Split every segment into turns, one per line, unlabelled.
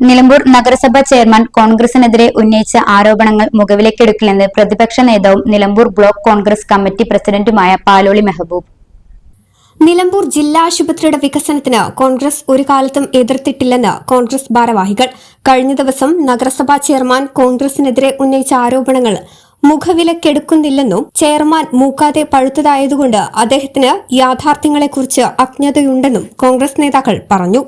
നിലമ്പൂർ നഗരസഭ ചെയർമാൻ കോൺഗ്രസിനെതിരെ ഉന്നയിച്ച ആരോപണങ്ങൾ മുഖവിലേക്കെടുക്കില്ലെന്ന് പ്രതിപക്ഷ നേതാവും നിലമ്പൂർ ബ്ലോക്ക് കോൺഗ്രസ് കമ്മിറ്റി പ്രസിഡന്റുമായ പാലോളി മെഹബൂബ്.
നിലമ്പൂർ ജില്ലാ ആശുപത്രിയുടെ വികസനത്തിന് കോൺഗ്രസ് ഒരു കാലത്തും എതിർത്തിട്ടില്ലെന്ന് കോൺഗ്രസ് ഭാരവാഹികൾ. കഴിഞ്ഞ ദിവസം നഗരസഭാ ചെയർമാൻ കോൺഗ്രസിനെതിരെ ഉന്നയിച്ച ആരോപണങ്ങൾ മുഖവിലക്കെടുക്കുന്നില്ലെന്നും ചെയർമാൻ മൂക്കാതെ പഴുത്തതായതുകൊണ്ട് അദ്ദേഹത്തിന് യാഥാർത്ഥ്യങ്ങളെക്കുറിച്ച് അജ്ഞതയുണ്ടെന്നും കോൺഗ്രസ് നേതാക്കൾ പറഞ്ഞു.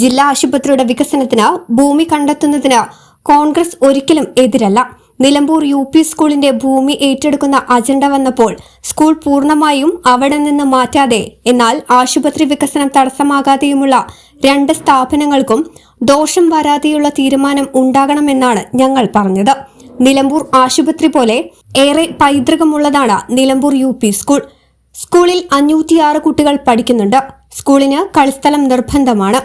ജില്ലാ ആശുപത്രിയുടെ വികസനത്തിന് ഭൂമി കണ്ടെത്തുന്നതിന് കോൺഗ്രസ് ഒരിക്കലും എതിരല്ല. നിലമ്പൂർ യു പി സ്കൂളിന്റെ ഭൂമി ഏറ്റെടുക്കുന്ന അജണ്ട വന്നപ്പോൾ സ്കൂൾ പൂർണമായും അവിടെ നിന്ന് മാറ്റാതെ എന്നാൽ ആശുപത്രി വികസനം തടസ്സമാകാതെയുമുള്ള രണ്ട് സ്ഥാപനങ്ങൾക്കും ദോഷം വരാതെയുള്ള തീരുമാനം ഉണ്ടാകണമെന്നാണ് ഞങ്ങൾ പറഞ്ഞത്. നിലമ്പൂർ ആശുപത്രി പോലെ ഏറെ പൈതൃകമുള്ളതാണ് നിലമ്പൂർ യു പി സ്കൂൾ. സ്കൂളിൽ അഞ്ഞൂറ്റിയാറ് കുട്ടികൾ പഠിക്കുന്നുണ്ട്. സ്കൂളിന് കളിസ്ഥലം നിർബന്ധമാണ്.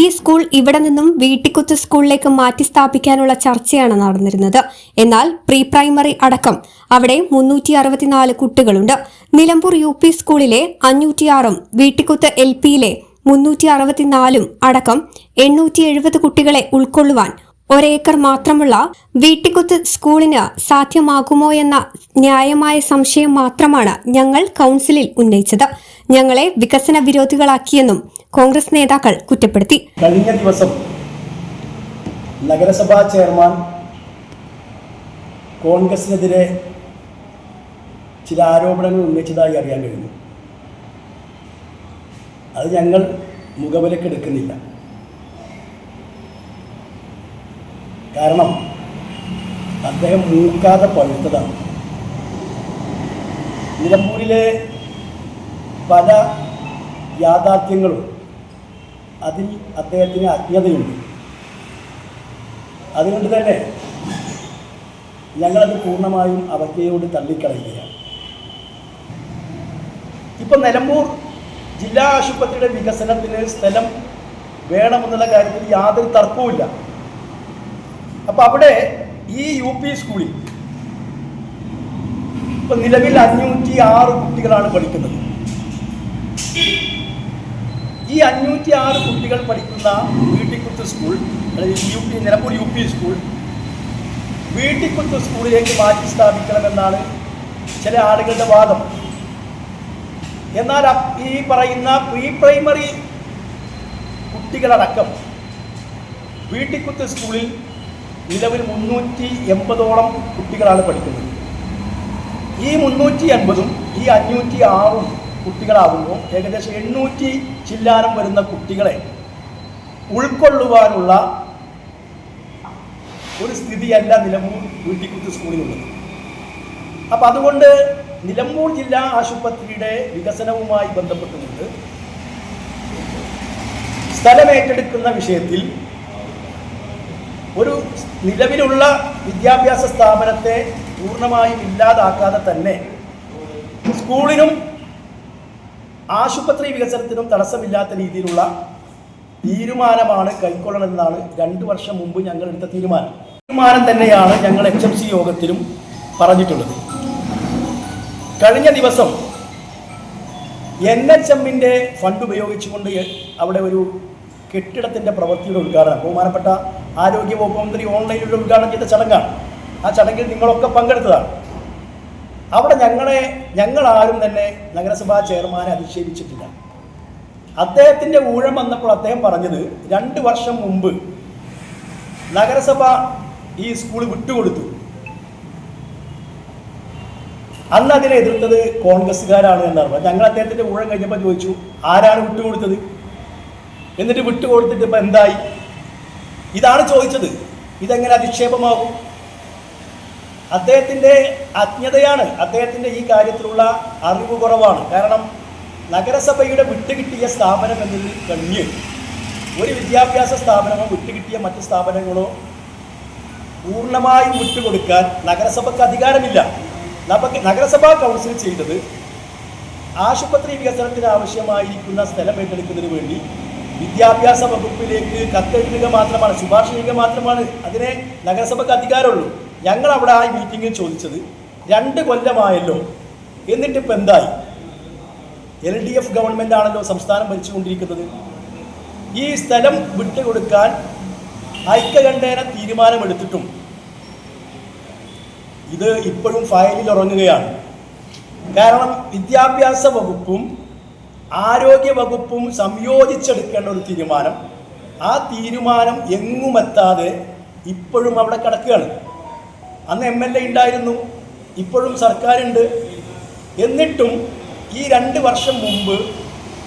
ഈ സ്കൂൾ ഇവിടെ നിന്നും വീട്ടിക്കുത്ത് സ്കൂളിലേക്ക് മാറ്റി സ്ഥാപിക്കാനുള്ള ചർച്ചയാണ് നടന്നിരുന്നത്. എന്നാൽ പ്രീ പ്രൈമറി അടക്കം അവിടെ മുന്നൂറ്റി അറുപത്തിനാല് കുട്ടികളുണ്ട്. നിലമ്പൂർ യു പി സ്കൂളിലെ അഞ്ഞൂറ്റിയാറും വീട്ടിക്കുത്ത് എൽ പിയിലെ മുന്നൂറ്റി അറുപത്തിനാലും അടക്കം എണ്ണൂറ്റി എഴുപത് കുട്ടികളെ ഉൾക്കൊള്ളുവാൻ ഒരേക്കർ മാത്രമുള്ള വീട്ടിക്കുത്ത് സ്കൂളിന് സാധ്യമാകുമോ എന്ന ന്യായമായ സംശയം മാത്രമാണ് ഞങ്ങൾ കൗൺസിലിൽ ഉന്നയിച്ചത്. ഞങ്ങളെ വികസന വിരോധികളാക്കിയെന്നും കോൺഗ്രസ് നേതാക്കൾ കുറ്റപ്പെടുത്തി.
കഴിഞ്ഞ ദിവസം നഗരസഭാ ചെയർമാൻ കോൺഗ്രസിനെതിരെ ചില ആരോപണങ്ങൾ ഉന്നയിച്ചതായി അറിയാൻ കഴിഞ്ഞു. അത് ഞങ്ങൾ മുഖവിലക്കെടുക്കുന്നില്ല കാരണം അദ്ദേഹം മൂക്കാതെ പഴുത്തതാണ്. നിലമ്പൂരിലെ പല യാഥാർത്ഥ്യങ്ങളും അതിൽ അദ്ദേഹത്തിന് അജ്ഞതയുണ്ട്. അതുകൊണ്ട് തന്നെ ഞങ്ങളത് പൂർണമായും അവജ്ഞയോട് തള്ളിക്കളയുകയാണ്. ഇപ്പം നിലമ്പൂർ ജില്ലാ ആശുപത്രിയുടെ വികസനത്തിന് സ്ഥലം വേണമെന്നുള്ള കാര്യത്തിൽ യാതൊരു തർക്കവുമില്ല. അപ്പം അവിടെ ഈ യു പി സ്കൂളിൽ ഇപ്പം നിലവിൽ അഞ്ഞൂറ്റി ആറ് കുട്ടികളാണ് പഠിക്കുന്നത്. ഈ അഞ്ഞൂറ്റി ആറ് കുട്ടികൾ പഠിക്കുന്ന വീട്ടിക്കുത്ത് സ്കൂൾ അല്ലെങ്കിൽ U P Nilambur U P school Veettikuth സ്കൂളിലേക്ക് മാറ്റി സ്ഥാപിക്കണമെന്നാണ് ചില ആളുകളുടെ വാദം. എന്നാൽ ഈ പറയുന്ന പ്രീ പ്രൈമറി കുട്ടികളടക്കം വീട്ടിക്കുത്ത് സ്കൂളിൽ നിലവിൽ മുന്നൂറ്റി എൺപതോളം കുട്ടികളാണ് പഠിക്കുന്നത്. ഈ മുന്നൂറ്റി എൺപതും ഈ അഞ്ഞൂറ്റി ആറും കുട്ടികളാകുമ്പോൾ ഏകദേശം എണ്ണൂറ്റി ചില്ലാനം വരുന്ന കുട്ടികളെ ഉൾക്കൊള്ളുവാനുള്ള ഒരു സ്ഥിതിയല്ല നിലമ്പൂർ വീട്ടിക്കുത്ത് സ്കൂളിലുള്ളത്. അപ്പം അതുകൊണ്ട് നിലമ്പൂർ ജില്ലാ ആശുപത്രിയുടെ വികസനവുമായി ബന്ധപ്പെട്ടുകൊണ്ട് സ്ഥലമേറ്റെടുക്കുന്ന വിഷയത്തിൽ ഒരു നിലവിലുള്ള വിദ്യാഭ്യാസ സ്ഥാപനത്തെ പൂർണമായും ഇല്ലാതാക്കാതെ തന്നെ സ്കൂളിനും ആശുപത്രി വികസനത്തിനും തടസ്സമില്ലാത്ത രീതിയിലുള്ള തീരുമാനമാണ് കൈക്കൊള്ളണമെന്നാണ് രണ്ട് വർഷം മുമ്പ് ഞങ്ങൾ എടുത്ത തീരുമാനം. തീരുമാനം തന്നെയാണ് ഞങ്ങൾ എച്ച് എം സി യോഗത്തിലും പറഞ്ഞിട്ടുള്ളത്. കഴിഞ്ഞ ദിവസം എൻ എച്ച് എമ്മിന്റെ ഫണ്ട് ഉപയോഗിച്ചുകൊണ്ട് അവിടെ ഒരു കെട്ടിടത്തിന്റെ പ്രവൃത്തിയുടെ ഉദ്ഘാടനം ബഹുമാനപ്പെട്ട ആരോഗ്യ വകുപ്പ് മന്ത്രി ഓൺലൈനിലൂടെ ഉദ്ഘാടനം ചെയ്ത ചടങ്ങാണ്. ആ ചടങ്ങിൽ നിങ്ങളൊക്കെ പങ്കെടുത്തതാണ്. അവിടെ ഞങ്ങളെ ഞങ്ങളാരും തന്നെ നഗരസഭാ ചെയർമാനെ അധിക്ഷേപിച്ചിട്ടില്ല. അദ്ദേഹത്തിന്റെ ഊഴം വന്നപ്പോൾ അദ്ദേഹം പറഞ്ഞത് രണ്ട് വർഷം മുമ്പ് നഗരസഭ ഈ സ്കൂൾ വിട്ടുകൊടുത്തു. അന്ന് അതിനെ എതിർത്തത് കോൺഗ്രസ്സുകാരാണ് എന്നാണ് പറഞ്ഞത്. ഞങ്ങൾ അദ്ദേഹത്തിന്റെ ഊഴം കഴിഞ്ഞപ്പോൾ ചോദിച്ചു ആരാണ് വിട്ടുകൊടുത്തത്? എന്നിട്ട് വിട്ടുകൊടുത്തിട്ട് ഇപ്പം എന്തായി? ഇതാണ് ചോദിച്ചത്. ഇതെങ്ങനെ അധിക്ഷേപമാകും? അദ്ദേഹത്തിന്റെ അജ്ഞതയാണ് അദ്ദേഹത്തിന്റെ ഈ കാര്യത്തിലുള്ള അറിവ് കുറവാണ്. കാരണം നഗരസഭയുടെ വിട്ടുകിട്ടിയ സ്ഥാപനം എന്നതിൽ കഴിഞ്ഞ് ഒരു വിദ്യാഭ്യാസ സ്ഥാപനമോ വിട്ടുകിട്ടിയ മറ്റ് സ്ഥാപനങ്ങളോ പൂർണമായും വിട്ടുകൊടുക്കാൻ നഗരസഭയ്ക്ക് അധികാരമില്ല. നഗരസഭാ കൗൺസിൽ ചെയ്തത് ആശുപത്രി വികസനത്തിന് ആവശ്യമായിരിക്കുന്ന സ്ഥലം ഏറ്റെടുക്കുന്നതിന് വേണ്ടി വിദ്യാഭ്യാസ വകുപ്പിലേക്ക് കത്തെഴുതുക മാത്രമാണ് ശുപാർശ ചെയ്യുക മാത്രമാണ് അതിനെ നഗരസഭയ്ക്ക് അധികാരമുള്ളൂ. ഞങ്ങൾ അവിടെ ആ മീറ്റിങ്ങിൽ ചോദിച്ചത് രണ്ട് കൊല്ലമായല്ലോ. എന്നിട്ട് ഇപ്പം എന്തായി? എൽ ഡി എഫ് ഗവൺമെന്റ് ആണല്ലോ സംസ്ഥാനം ഭരിച്ചുകൊണ്ടിരിക്കുന്നത്. ഈ സ്ഥലം വിട്ടുകൊടുക്കാൻ ഐക്യകണ്ഠേന തീരുമാനമെടുത്തിട്ടും ഇത് ഇപ്പോഴും ഫയലിൽ ഉറങ്ങുകയാണ്. കാരണം വിദ്യാഭ്യാസ വകുപ്പും ആരോഗ്യ വകുപ്പും സംയോജിച്ചെടുക്കേണ്ട ഒരു തീരുമാനം. ആ തീരുമാനം എങ്ങുമെത്താതെ ഇപ്പോഴും അവിടെ കിടക്കുകയാണ്. അന്ന് എം എൽ എ ഉണ്ടായിരുന്നു ഇപ്പോഴും സർക്കാരുണ്ട്. എന്നിട്ടും ഈ രണ്ട് വർഷം മുമ്പ്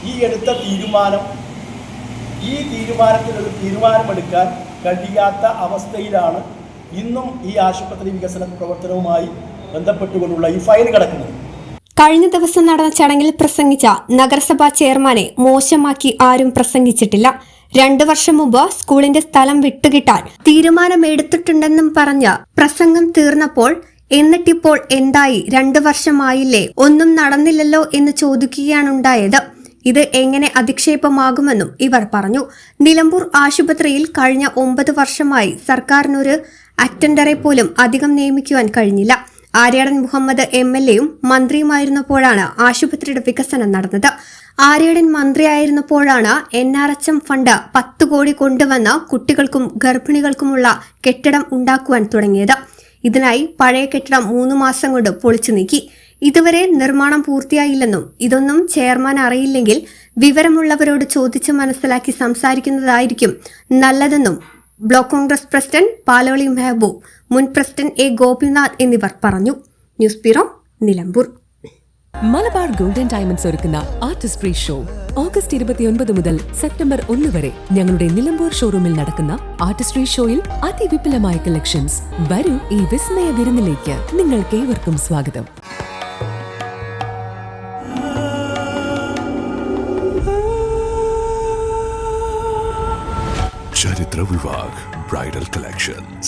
ഈ എടുത്ത തീരുമാനം ഈ തീരുമാനത്തിലൊരു തീരുമാനമെടുക്കാൻ കഴിയാത്ത അവസ്ഥയിലാണ് ഇന്നും ഈ ആശുപത്രി വികസന പ്രവർത്തനവുമായി ബന്ധപ്പെട്ടുകൊണ്ടുള്ള ഈ ഫയൽ കിടക്കുന്നത്.
കഴിഞ്ഞ ദിവസം നടന്ന ചടങ്ങിൽ പ്രസംഗിച്ച നഗരസഭാ ചെയർമാനെ മോശമാക്കി ആരും പ്രസംഗിച്ചിട്ടില്ല. രണ്ടു വർഷം മുമ്പ് സ്കൂളിന്റെ സ്ഥലം വിട്ടുകിട്ടാൻ തീരുമാനമെടുത്തിട്ടുണ്ടെന്നും പറഞ്ഞ് പ്രസംഗം തീർന്നപ്പോൾ എന്നിട്ടിപ്പോൾ എന്തായി? രണ്ടു വർഷമായില്ലേ? ഒന്നും നടന്നില്ലല്ലോ എന്ന് ചോദിക്കുകയാണുണ്ടായത്. ഇത് എങ്ങനെ അധിക്ഷേപമാകുമെന്നും ഇവർ പറഞ്ഞു. നിലമ്പൂർ ആശുപത്രിയിൽ കഴിഞ്ഞ ഒമ്പത് വർഷമായി സർക്കാരിനൊരു അറ്റൻഡറെ പോലും അധികം നിയമിക്കുവാൻ കഴിഞ്ഞില്ല. ആര്യാടൻ മുഹമ്മദ് എം എൽ എയും മന്ത്രിയുമായിരുന്നപ്പോഴാണ് ആശുപത്രിയുടെ വികസനം നടന്നത്. Aryadan മന്ത്രിയായിരുന്നപ്പോഴാണ് N R H M fund പത്ത് കോടി കൊണ്ടുവന്ന് കുട്ടികൾക്കും ഗർഭിണികൾക്കുമുള്ള കെട്ടിടം ഉണ്ടാക്കുവാൻ തുടങ്ങിയത്. ഇതിനായി പഴയ കെട്ടിടം മൂന്ന് മാസം കൊണ്ട് പൊളിച്ചു നീക്കി. ഇതുവരെ നിർമ്മാണം പൂർത്തിയായില്ലെന്നും ഇതൊന്നും ചെയർമാൻ അറിയില്ലെങ്കിൽ വിവരമുള്ളവരോട് ചോദിച്ച് മനസ്സിലാക്കി സംസാരിക്കുന്നതായിരിക്കും നല്ലതെന്നും ബ്ലോക്ക് കോൺഗ്രസ് പ്രസിഡന്റ് പാലോളി മെഹബൂബ് മുൻ പ്രസിഡന്റ് എ ഗോപിനാഥ് എന്നിവർ പറഞ്ഞു. News bureau Nilambur.
Malabar golden diamonds ഒരുക്കുന്ന ആർട്ടിസ്റ്റ് ഫ്രീ ഷോ. ഓഗസ്റ്റ് ഇരുപത്തിയൊൻപത് മുതൽ സെപ്റ്റംബർ ഒന്ന് വരെ ഞങ്ങളുടെ നിലമ്പൂർ ഷോറൂമിൽ നടക്കുന്ന ആർട്ടിസ്ട്രി ഷോയിൽ അതിവിപുലമായ കളക്ഷൻസ്. വരൂ ഈ വിസ്മയ വിരുന്നിലേക്ക്. നിങ്ങൾക്ക് ഏവർക്കും സ്വാഗതം.
ചരിത്ര bridal Collections